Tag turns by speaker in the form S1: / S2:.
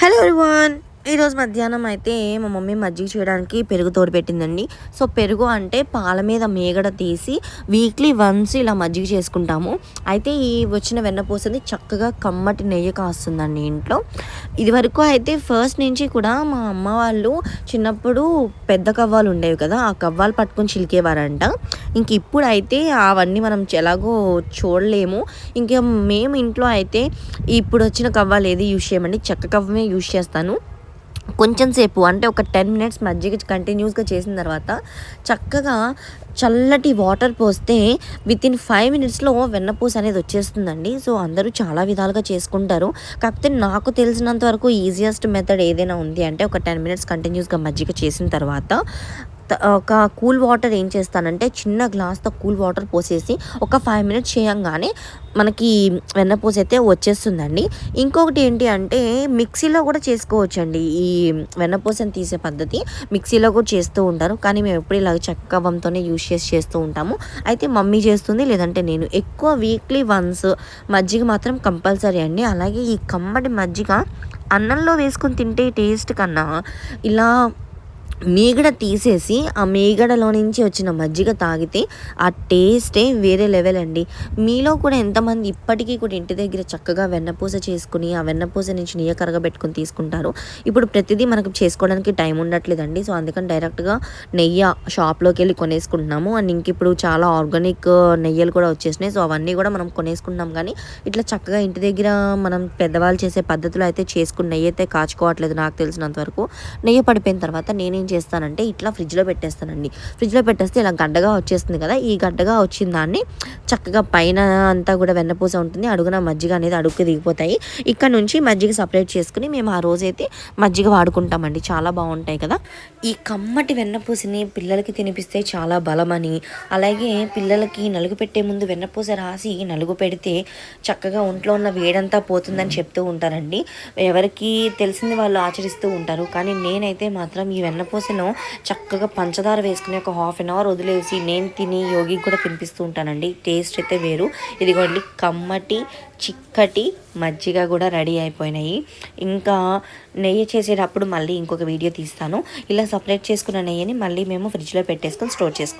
S1: Hello everyone! ఈరోజు మధ్యాహ్నం అయితే మా మమ్మీ మజ్జిగ చేయడానికి పెరుగు తోడు పెట్టిందండి. సో పెరుగు అంటే పాల మీద మేగడ తీసి వీక్లీ వన్స్ ఇలా మజ్జిగ చేసుకుంటాము. అయితే ఈ వచ్చిన వెన్నపూసని చక్కగా కమ్మటి నెయ్యి కాస్తుందండి ఇంట్లో. ఇదివరకు అయితే ఫస్ట్ నుంచి కూడా మా అమ్మ వాళ్ళు చిన్నప్పుడు పెద్ద కవ్వాలు ఉండేవి కదా ఆ కవ్వాలు పట్టుకొని చిలికేవారంట. ఇంక ఇప్పుడు అయితే అవన్నీ మనం ఎలాగో చూడలేము. ఇంకా మేము ఇంట్లో అయితే ఇప్పుడు వచ్చిన కవ్వాలు ఏది యూజ్ చేయమండి? చెక్క కవ్వమే యూజ్ చేస్తాను. కొంచెం సేపు అంటే ఒక టెన్ మినిట్స్ మజ్జిగ కంటిన్యూస్గా చేసిన తర్వాత చక్కగా చల్లటి వాటర్ పోస్తే విత్ ఇన్ ఫైవ్ మినిట్స్లో వెన్నపూస అనేది వచ్చేస్తుందండి. సో అందరూ చాలా విధాలుగా చేసుకుంటారు. కాకపోతే నాకు తెలిసినంత వరకు ఈజియెస్ట్ మెథడ్ ఏదైనా ఉంది అంటే ఒక టెన్ మినిట్స్ కంటిన్యూస్గా మజ్జిగ చేసిన తర్వాత ఒక కూల్ వాటర్ ఏం చేస్తానంటే చిన్న గ్లాస్తో కూల్ వాటర్ పోసేసి ఒక ఫైవ్ మినిట్స్ చేయంగానే మనకి వెన్నపూస అయితే వచ్చేస్తుందండి. ఇంకొకటి ఏంటి అంటే మిక్సీలో కూడా చేసుకోవచ్చండి ఈ వెన్నపూసని తీసే పద్ధతి. మిక్సీలో కూడా చేస్తూ ఉంటారు. కానీ మేము ఎప్పుడు ఇలాగ చక్కవంతోనే యూస్ చేసి చేస్తూ ఉంటాము. అయితే మమ్మీ చేస్తుంది లేదంటే నేను. ఎక్కువ వీక్లీ వన్స్ మజ్జిగ మాత్రం కంపల్సరీ అండి. అలాగే ఈ కమ్మటి మజ్జిగ అన్నంలో వేసుకొని తింటే టేస్ట్ కన్నా ఇలా మీగడ తీసేసి ఆ మీగడలో నుంచి వచ్చిన మజ్జిగ తాగితే ఆ టేస్టే వేరే లెవెల్ అండి. మీలో కూడా ఎంతమంది ఇప్పటికీ కూడా ఇంటి దగ్గర చక్కగా వెన్నపూస చేసుకుని ఆ వెన్నపూస నుంచి నీయ కరగబెట్టుకుని తీసుకుంటారు. ఇప్పుడు ప్రతిదీ మనకు చేసుకోవడానికి టైం ఉండట్లేదండి. సో అందుకని డైరెక్ట్గా నెయ్యి షాప్లోకి వెళ్ళి కొనేసుకుంటున్నాము. అండ్ ఇంక ఇప్పుడు చాలా ఆర్గానిక్ నెయ్యలు కూడా వచ్చేసినాయి. సో అవన్నీ కూడా మనం కొనేసుకుంటున్నాం. కానీ ఇట్లా చక్కగా ఇంటి దగ్గర మనం పెద్దవాళ్ళు చేసే పద్ధతిలో అయితే చేసుకుని నెయ్యి అయితే కాచుకోవట్లేదు నాకు తెలిసినంత వరకు. నెయ్యి పడిపోయిన తర్వాత నేనేం చేస్తానంటే ఇట్లా ఫ్రిడ్జ్లో పెట్టేస్తానండి. ఫ్రిడ్జ్లో పెట్టేస్తే ఇలా గడ్డగా వచ్చేస్తుంది కదా ఈ గడ్డగా వచ్చిన దాన్ని చక్కగా పైన అంతా కూడా వెన్నపూస ఉంటుంది. అడుగున మజ్జిగ అనేది అడుగుకి దిగిపోతాయి. ఇక్కడ నుంచి మజ్జిగ సపరేట్ చేసుకుని మేము ఆ రోజైతే మజ్జిగ వాడుకుంటామండి. చాలా బాగుంటాయి కదా. ఈ కమ్మటి వెన్నపూసని పిల్లలకి తినిపిస్తే చాలా బలమని అలాగే పిల్లలకి నలుగు పెట్టే ముందు వెన్నపూస రాసి నలుగు పెడితే చక్కగా ఒంట్లో ఉన్న వేడంతా పోతుందని చెప్తూ ఉంటారండి. ఎవరికి తెలిసింది వాళ్ళు ఆచరిస్తూ ఉంటారు. కానీ నేనైతే మాత్రం ఈ వెన్నపూస దోశను చక్కగా పంచదార వేసుకుని ఒక హాఫ్ అన్ అవర్ వదిలేసి నేను తిని యోగికి కూడా తినిపిస్తూ ఉంటానండి. టేస్ట్ అయితే వేరు. ఇదిగోండి కమ్మటి చిక్కటి మజ్జిగ కూడా రెడీ అయిపోయినాయి. ఇంకా నెయ్యి చేసేటప్పుడు మళ్ళీ ఇంకొక వీడియో తీస్తాను. ఇలా సపరేట్ చేసుకున్న నెయ్యిని మళ్ళీ మేము ఫ్రిడ్జ్లో పెట్టేసుకొని స్టోర్ చేసుకుంటాం.